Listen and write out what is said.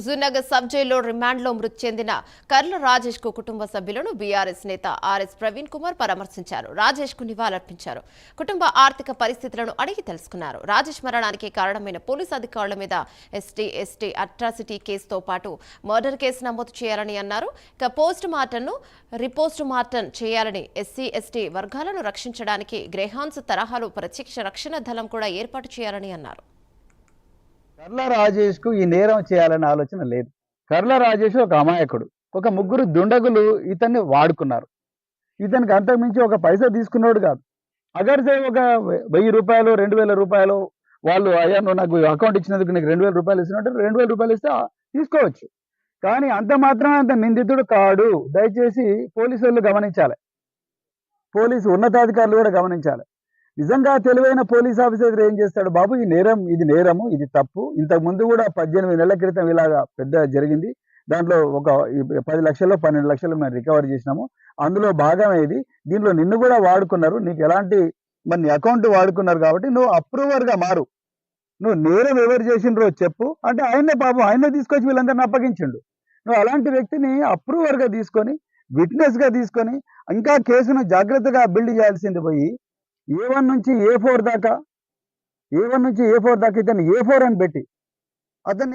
Huzurnagar sub జైల్లో రిమాండ్లో మృతి చెందిన కర్ల రాజేష్కు కుటుంబ సభ్యులను బీఆర్ఎస్ నేత ఆర్ఎస్ ప్రవీణ్ కుమార్ పరామర్శించారు. రాజేష్కు నివాళులర్పించారు. కుటుంబ ఆర్థిక పరిస్థితులను అడిగి తెలుసుకున్నారు. రాజేష్ మరణానికి కారణమైన పోలీసు అధికారుల మీద ఎస్టీ ఎస్టీ అట్రాసిటీ కేసుతో పాటు మర్డర్ కేసు నమోదు చేయాలని అన్నారు. ఇక పోస్ట్ మార్టంను రిపోస్ట్ మార్టం చేయాలని ఎస్సీ ఎస్టీ వర్గాలను రక్షించడానికి గ్రేహాన్స్ తరహాలో ప్రత్యక్ష రక్షణ దళం కూడా ఏర్పాటు చేయాలని అన్నారు. కర్ల రాజేష్కు ఈ నేరం చేయాలనే ఆలోచన లేదు. కర్ల రాజేష్ ఒక అమాయకుడు. ఒక ముగ్గురు దుండగులు ఇతన్ని వాడుకున్నారు. ఇతనికి అంతకుమించి ఒక పైసా తీసుకున్నాడు కాదు. అగర్సే ఒక వెయ్యి రూపాయలు రెండు వేల రూపాయలు వాళ్ళు అయ్యా నువ్వు నాకు అకౌంట్ ఇచ్చినందుకు నీకు రెండు వేల రూపాయలు ఇస్తున్నట్టు రెండు వేల రూపాయలు ఇస్తే తీసుకోవచ్చు. కానీ అంత మాత్రం అంత నిందితుడు కాడు. దయచేసి పోలీసు వాళ్ళు గమనించాలి. పోలీసు ఉన్నతాధికారులు కూడా గమనించాలి. నిజంగా తెలివైన పోలీస్ ఆఫీసర్ ఏం చేస్తాడు బాబు? ఈ నేరం ఇది నేరము ఇది తప్పు. ఇంతకు ముందు కూడా పద్దెనిమిది నెలల క్రితం ఇలాగా పెద్ద జరిగింది. దాంట్లో ఒక పది లక్షల్లో పన్నెండు లక్షలు మేము రికవర్ చేసినాము. అందులో భాగమే ఇది. దీంట్లో నిన్ను కూడా వాడుకున్నారు. నీకు ఎలాంటి మరి నీ అకౌంట్ వాడుకున్నారు కాబట్టి నువ్వు అప్రూవర్గా మారు. నువ్వు నేరం ఎవరు చేసినరో చెప్పు. అంటే ఆయనే పాపం ఆయనే తీసుకొచ్చి వీళ్ళందరిని అప్పగించిండు. నువ్వు అలాంటి వ్యక్తిని అప్రూవర్గా తీసుకొని విట్నెస్గా తీసుకొని ఇంకా కేసును జాగ్రత్తగా బిల్డ్ చేయాల్సింది పోయి ఏ వన్ నుంచి ఏ ఫోర్ దాకా ఏ వన్ నుంచి ఏ ఫోర్ దాకా ఇతను ఏ ఫోర్ అని పెట్టి అతన్ని